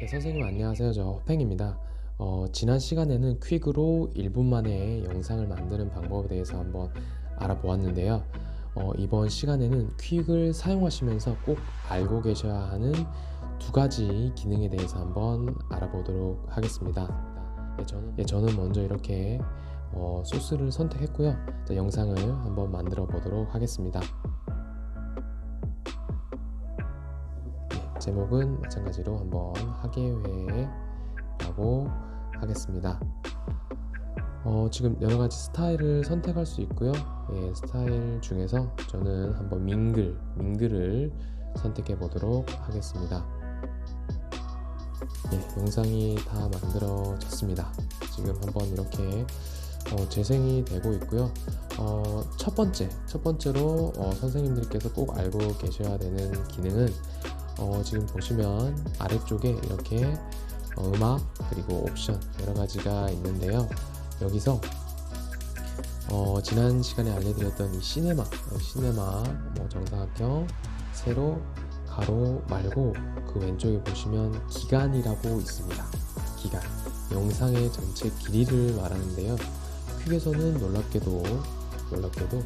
네, 선생님 안녕하세요. 저 허팽입니다. 어, 지난 시간에는 퀵으로 1분 만에 영상을 만드는 방법에 대해서 한번 알아보았는데요. 어, 이번 시간에는 퀵을 사용하시면서 꼭 알고 계셔야 하는 두 가지 기능에 대해서 한번 알아보도록 하겠습니다. 예, 저는, 예, 저는 먼저 이렇게 어, 소스를 선택했고요. 자, 영상을 한번 만들어 보도록 하겠습니다. 제목은 마찬가지로 한번 하계회라고 하겠습니다. 어, 지금 여러 가지 스타일을 선택할 수 있고요. 예, 스타일 중에서 저는 한번 민글, 민글을 선택해 보도록 하겠습니다. 예, 영상이 다 만들어졌습니다. 지금 한번 이렇게 어, 재생이 되고 있고요. 어, 첫 번째, 첫 번째로 어, 선생님들께서 꼭 알고 계셔야 되는 기능은 어, 지금 보시면 아래쪽에 이렇게 어, 음악 그리고 옵션 여러 가지가 있는데요. 여기서 어, 지난 시간에 알려드렸던 이 시네마, 어, 시네마 뭐 정사각형, 세로, 가로 말고 그 왼쪽에 보시면 기간이라고 있습니다. 기간. 영상의 전체 길이를 말하는데요. 퀵에서는 놀랍게도 놀랍게도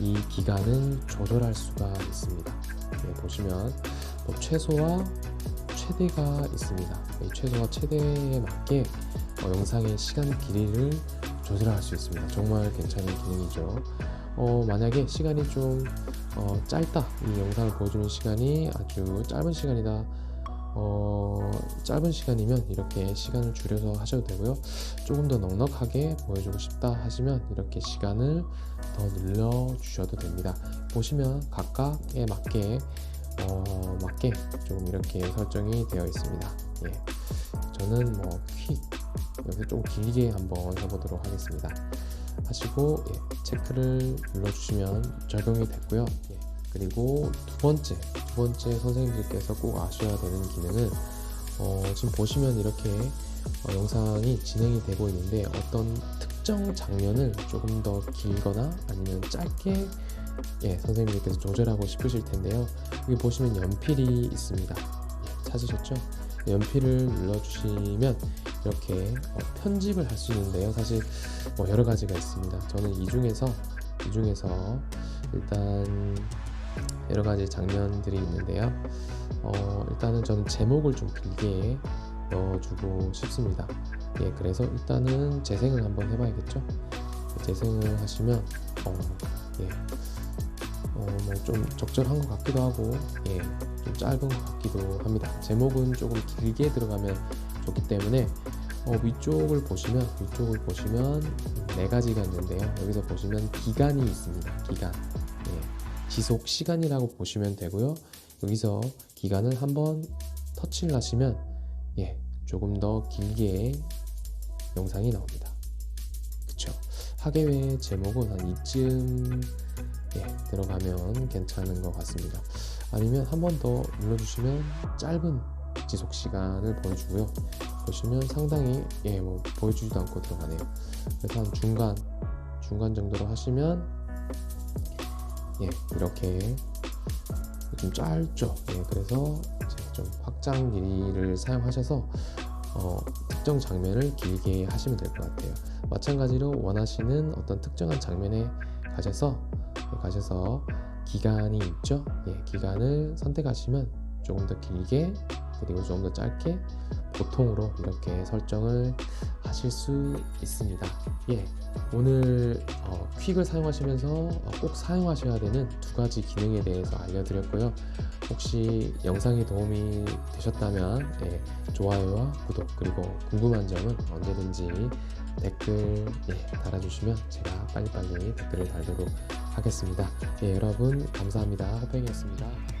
이 기간은 조절할 수가 있습니다. 네, 보시면 뭐 최소와 최대가 있습니다. 이 최소와 최대에 맞게 어, 영상의 시간 길이를 조절할 수 있습니다. 정말 괜찮은 기능이죠. 어, 만약에 시간이 좀 어, 짧다, 이 영상을 보여주는 시간이 아주 짧은 시간이다. 어, 짧은 시간이면 이렇게 시간을 줄여서 하셔도 되고요. 조금 더 넉넉하게 보여주고 싶다 하시면 이렇게 시간을 더 늘려 주셔도 됩니다. 보시면 각각에 맞게 어, 맞게 조금 이렇게 설정이 되어 있습니다. 예. 저는 뭐 퀵, 여기 좀 길게 한번 해보도록 하겠습니다. 하시고 예, 체크를 눌러주시면 적용이 됐고요. 예, 그리고 두 번째, 두 번째 선생님들께서 꼭 아셔야 되는 기능은 어, 지금 보시면 이렇게 어, 영상이 진행이 되고 있는데 어떤 특 정 장면을 조금 더 길거나 아니면 짧게 예, 선생님들께서 조절하고 싶으실 텐데요. 여기 보시면 연필이 있습니다. 예, 찾으셨죠? 연필을 눌러주시면 이렇게 어, 편집을 할 수 있는데요. 사실 뭐 여러 가지가 있습니다. 저는 이 중에서 이 중에서 일단 여러 가지 장면들이 있는데요. 어, 일단은 저는 제목을 좀 길게 넣어주고 싶습니다. 예, 그래서 일단은 재생을 한번 해봐야겠죠. 재생을 하시면 어, 예, 어, 뭐 좀 적절한 것 같기도 하고, 예, 좀 짧은 것 같기도 합니다. 제목은 조금 길게 들어가면 좋기 때문에 어, 위쪽을 보시면 위쪽을 보시면 네 가지가 있는데요. 여기서 보시면 기간이 있습니다. 기간. 예, 지속 시간이라고 보시면 되고요. 여기서 기간을 한번 터치를 하시면 예, 조금 더 길게 영상이 나옵니다. 그쵸? 하계회 제목은 한 이쯤 예, 들어가면 괜찮은 것 같습니다. 아니면 한 번 더 눌러주시면 짧은 지속 시간을 보여주고요. 보시면 상당히 예, 뭐 보여주지도 않고 들어가네요. 그래서 한 중간 중간 정도로 하시면 예, 이렇게 좀 짧죠. 예, 그래서 좀 확장 길이를 사용하셔서 어, 특정 장면을 길게 하시면 될 것 같아요. 마찬가지로 원하시는 어떤 특정한 장면에 가셔서 예, 가셔서 기간이 있죠. 예, 기간을 선택하시면 조금 더 길게 그리고 조금 더 짧게 보통으로 이렇게 설정을 하실 수 있습니다. 예, 오늘 어, 퀵을 사용하시면서 어, 꼭 사용하셔야 되는 두 가지 기능에 대해서 알려드렸고요. 혹시 영상이 도움이 되셨다면 예, 좋아요와 구독 그리고 궁금한 점은 언제든지 댓글 예, 달아주시면 제가 빨리빨리 댓글을 달도록 하겠습니다. 예, 여러분 감사합니다. 호팽이었습니다.